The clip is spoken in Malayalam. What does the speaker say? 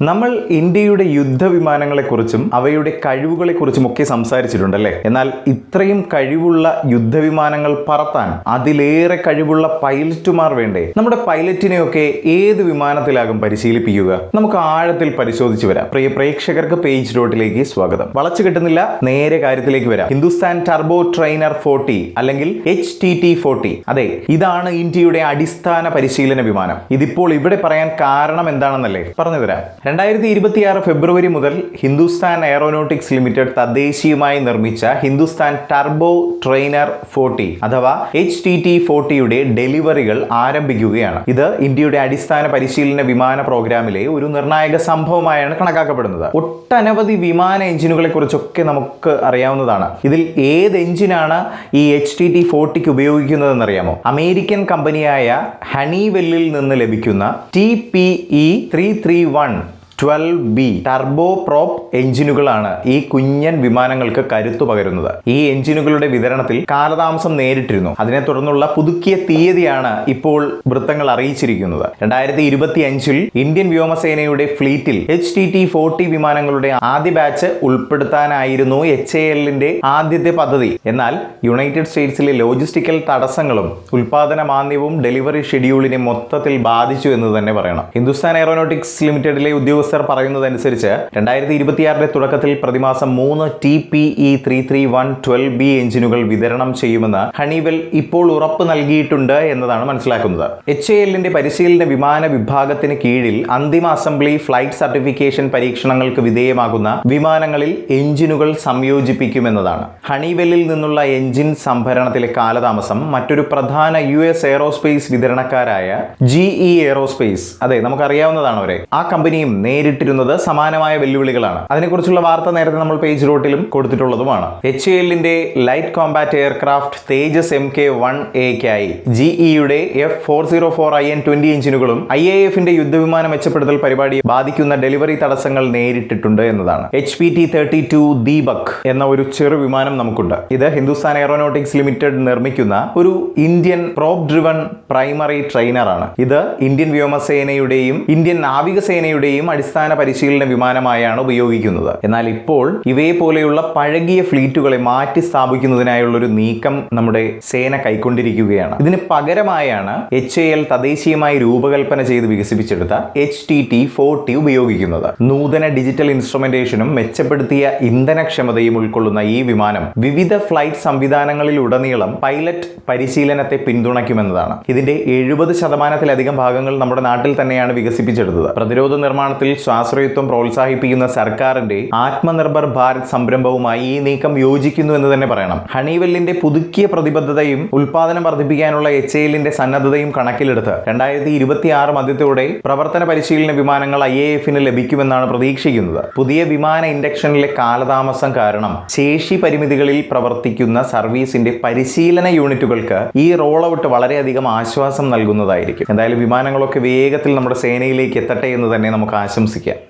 നമ്മൾ ഇന്ത്യയുടെ യുദ്ധവിമാനങ്ങളെക്കുറിച്ചും അവയുടെ കഴിവുകളെക്കുറിച്ചും ഒക്കെ സംസാരിച്ചിട്ടുണ്ടല്ലേ? എന്നാൽ ഇത്രയും കഴിവുള്ള യുദ്ധവിമാനങ്ങൾ പറത്താൻ അതിലേറെ കഴിവുള്ള പൈലറ്റുമാർ വേണ്ടേ? നമ്മുടെ പൈലറ്റിനെയൊക്കെ ഏത് വിമാനത്തിലാകും പരിശീലിപ്പിക്കുക? നമുക്ക് ആഴത്തിൽ പരിശോധിച്ച് വരാം. പ്രിയ പ്രേക്ഷകർക്ക് പേജ് ഡോട്ടിലേക്ക് സ്വാഗതം. വളച്ചു കിട്ടുന്നില്ല നേരെ കാര്യത്തിലേക്ക് വരാം. ഹിന്ദുസ്ഥാൻ ടർബോ ട്രെയിനർ ഫോർട്ടി അല്ലെങ്കിൽ എച്ച് ടി ടി ഫോർട്ടി. അതെ ഇതാണ് ഇന്ത്യയുടെ അടിസ്ഥാന പരിശീലന വിമാനം. ഇതിപ്പോൾ ഇവിടെ പറയാൻ കാരണം എന്താണെന്നല്ലേ? പറഞ്ഞു തരാം. രണ്ടായിരത്തി ഇരുപത്തിയാറ് ഫെബ്രുവരി മുതൽ ഹിന്ദുസ്ഥാൻ എയറോനോട്ടിക്സ് ലിമിറ്റഡ് തദ്ദേശീയമായി നിർമ്മിച്ച ഹിന്ദുസ്ഥാൻ ടർബോ ട്രെയിനർ ഫോർട്ടി അഥവാ എച്ച് ടി ടി ഫോർട്ടിയുടെ ഡെലിവറികൾ ആരംഭിക്കുകയാണ്. ഇത് ഇന്ത്യയുടെ അടിസ്ഥാന പരിശീലന വിമാന പ്രോഗ്രാമിലെ ഒരു നിർണായക സംഭവമായാണ് കണക്കാക്കപ്പെടുന്നത്. ഒട്ടനവധി വിമാന എഞ്ചിനുകളെ കുറിച്ചൊക്കെ നമുക്ക് അറിയാവുന്നതാണ്. ഇതിൽ ഏത് എഞ്ചിനാണ് ഈ എച്ച് ടി ടി ഫോർട്ടിക്ക് ഉപയോഗിക്കുന്നതെന്നറിയാമോ? അമേരിക്കൻ കമ്പനിയായ ഹണിവെല്ലിൽ നിന്ന് ലഭിക്കുന്ന T P E three three one twelve B turboprop എഞ്ചിനുകളാണ് ഈ കുഞ്ഞൻ വിമാനങ്ങൾക്ക് കരുത്തു പകരുന്നത്. ഈ എഞ്ചിനുകളുടെ വിതരണത്തിൽ കാലതാമസം നേരിട്ടിരുന്നു. അതിനെ തുടർന്നുള്ള പുതുക്കിയ തീയതിയാണ് ഇപ്പോൾ വൃത്തങ്ങൾ അറിയിച്ചിരിക്കുന്നത്. രണ്ടായിരത്തി ഇരുപത്തി അഞ്ചിൽ ഇന്ത്യൻ വ്യോമസേനയുടെ ഫ്ലീറ്റിൽ എച്ച് ടി ടി ഫോർട്ടി വിമാനങ്ങളുടെ ആദ്യ ബാച്ച് ഉൾപ്പെടുത്താനായിരുന്നു എച്ച് എ എല്ലിന്റെ ആദ്യത്തെ പദ്ധതി. എന്നാൽ യുണൈറ്റഡ് സ്റ്റേറ്റ്സിലെ ലോജിസ്റ്റിക്കൽ തടസ്സങ്ങളും ഉൽപാദന മാന്ദ്യവും ഡെലിവറി ഷെഡ്യൂളിനെ മൊത്തത്തിൽ ബാധിച്ചു എന്ന് തന്നെ പറയണം. ഹിന്ദുസ്ഥാൻ എയറോനോട്ടിക്സ് ലിമിറ്റഡിലെ ഉദ്യോഗസ്ഥർ പറയുന്നതനുസരിച്ച് രണ്ടായിരത്തി ഇരുപത്തിയാറിന്റെ തുടക്കത്തിൽ പ്രതിമാസം മൂന്ന് T P E three three one twelve B എഞ്ചിനുകൾ വിതരണം ചെയ്യുമെന്ന് ഹണിവെൽ ഇപ്പോൾ ഉറപ്പ് നൽകിയിട്ടുണ്ട് എന്നതാണ് മനസ്സിലാക്കുന്നത്. എച്ച് എ എല്ലിന്റെ പരിശീലന വിമാന വിഭാഗത്തിന് കീഴിൽ അന്തിമ അസംബ്ലി ഫ്ലൈറ്റ് സർട്ടിഫിക്കേഷൻ പരീക്ഷണങ്ങൾക്ക് വിധേയമാകുന്ന വിമാനങ്ങളിൽ എഞ്ചിനുകൾ സംയോജിപ്പിക്കുമെന്നതാണ്. ഹണിവെല്ലിൽ നിന്നുള്ള എഞ്ചിൻ സംഭരണത്തിലെ കാലതാമസം മറ്റൊരു പ്രധാന യു എസ് എയറോസ്പേസ് വിതരണക്കാരായ ജി ഇ എയറോസ്പേസ് അതെ നമുക്കറിയാവുന്നതാണ് അവരെ. ആ കമ്പനിയും നേരിട്ടിരുന്നത് സമാനമായ വെല്ലുവിളികളാണ്. അതിനെക്കുറിച്ചുള്ള വാർത്ത നേരത്തെ നമ്മൾ പേജ് റോട്ടിലും കൊടുത്തിട്ടുള്ളതുമാണ്. എച്ച് എല്ലിന്റെ light combat aircraft Tejas M K one എക്കായി G ഇയുടെ F four zero four I N twenty എഞ്ചിനുകളും I A എഫിന്റെ യുദ്ധവിമാന മെച്ചപ്പെടുത്തൽ പരിപാടിയെ ബാധിക്കുന്ന ഡെലിവറി തടസ്സങ്ങൾ നേരിട്ടിട്ടുണ്ട് എന്നതാണ്. H P T thirty two Deepak എന്ന ഒരു ചെറു വിമാനം നമുക്കുണ്ട്. ഇത് ഹിന്ദുസ്ഥാൻ എയറോനോട്ടിക്സ് ലിമിറ്റഡ് നിർമ്മിക്കുന്ന ഒരു ഇന്ത്യൻ പ്രോപ് ഡ്രിവൺ പ്രൈമറി ട്രെയിനറാണ് ഇത് ഇന്ത്യൻ വ്യോമസേനയുടെയും ഇന്ത്യൻ നാവികസേനയുടെയും അടിസ്ഥാന പരിശീലന വിമാനമായാണ് ഉപയോഗിക്കുന്നത്. എന്നാൽ ഇപ്പോൾ ഇവയെ പോലെയുള്ള പഴകിയ ഫ്ലീറ്റുകളെ മാറ്റി സ്ഥാപിക്കുന്നതിനായുള്ള ഒരു നീക്കം നമ്മുടെ സേന കൈക്കൊണ്ടിരിക്കുകയാണ്. ഇതിന് പകരമായാണ് എച്ച് എ എൽ തദ്ദേശീയമായി രൂപകൽപ്പന ചെയ്ത് വികസിപ്പിച്ചെടുത്ത എച്ച് ടി ടി ഫോർട്ടി ഉപയോഗിക്കുന്നത്. നൂതന ഡിജിറ്റൽ ഇൻസ്ട്രുമെന്റേഷനും മെച്ചപ്പെടുത്തിയ ഇന്ധനക്ഷമതയും ഉൾക്കൊള്ളുന്ന ഈ വിമാനം വിവിധ ഫ്ലൈറ്റ് സംവിധാനങ്ങളിലുടനീളം പൈലറ്റ് പരിശീലനത്തെ പിന്തുണയ്ക്കുമെന്നതാണ്. ഇതിന്റെ എഴുപത് ശതമാനത്തിലധികം ഭാഗങ്ങൾ നമ്മുടെ നാട്ടിൽ തന്നെയാണ് വികസിപ്പിച്ചെടുത്തത്. പ്രതിരോധ നിർമ്മാണത്തിൽ സ്വാശ്രയത്വം പ്രോത്സാഹിപ്പിക്കുന്ന സർക്കാരിന്റെ ആത്മനിർഭർ ഭാരത് സംരംഭവുമായി ഈ നീക്കം യോജിക്കുന്നു എന്ന് തന്നെ പറയണം. ഹണിവെല്ലിന്റെ പുതുക്കിയ പ്രതിബദ്ധതയും ഉൽപാദനം വർദ്ധിപ്പിക്കാനുള്ള എച്ച് എല്ലിന്റെ സന്നദ്ധതയും കണക്കിലെടുത്ത് രണ്ടായിരത്തി ഇരുപത്തി ആറ് മധ്യത്തോടെ പ്രവർത്തന പരിശീലന വിമാനങ്ങൾ ഐ എ എഫിന് ലഭിക്കുമെന്നാണ് പ്രതീക്ഷിക്കുന്നത്. പുതിയ വിമാന ഇൻഡക്ഷനിലെ കാലതാമസം കാരണം ശേഷി പരിമിതികളിൽ പ്രവർത്തിക്കുന്ന സർവീസിന്റെ പരിശീലന യൂണിറ്റുകൾക്ക് ഈ റോൾ ഔട്ട് വളരെയധികം ആശ്വാസം നൽകുന്നതായിരിക്കും. എന്തായാലും വിമാനങ്ങളൊക്കെ വേഗത്തിൽ നമ്മുടെ സേനയിലേക്ക് എത്തട്ടെ എന്ന് തന്നെ നമുക്ക് ആശംസിക്കാം não.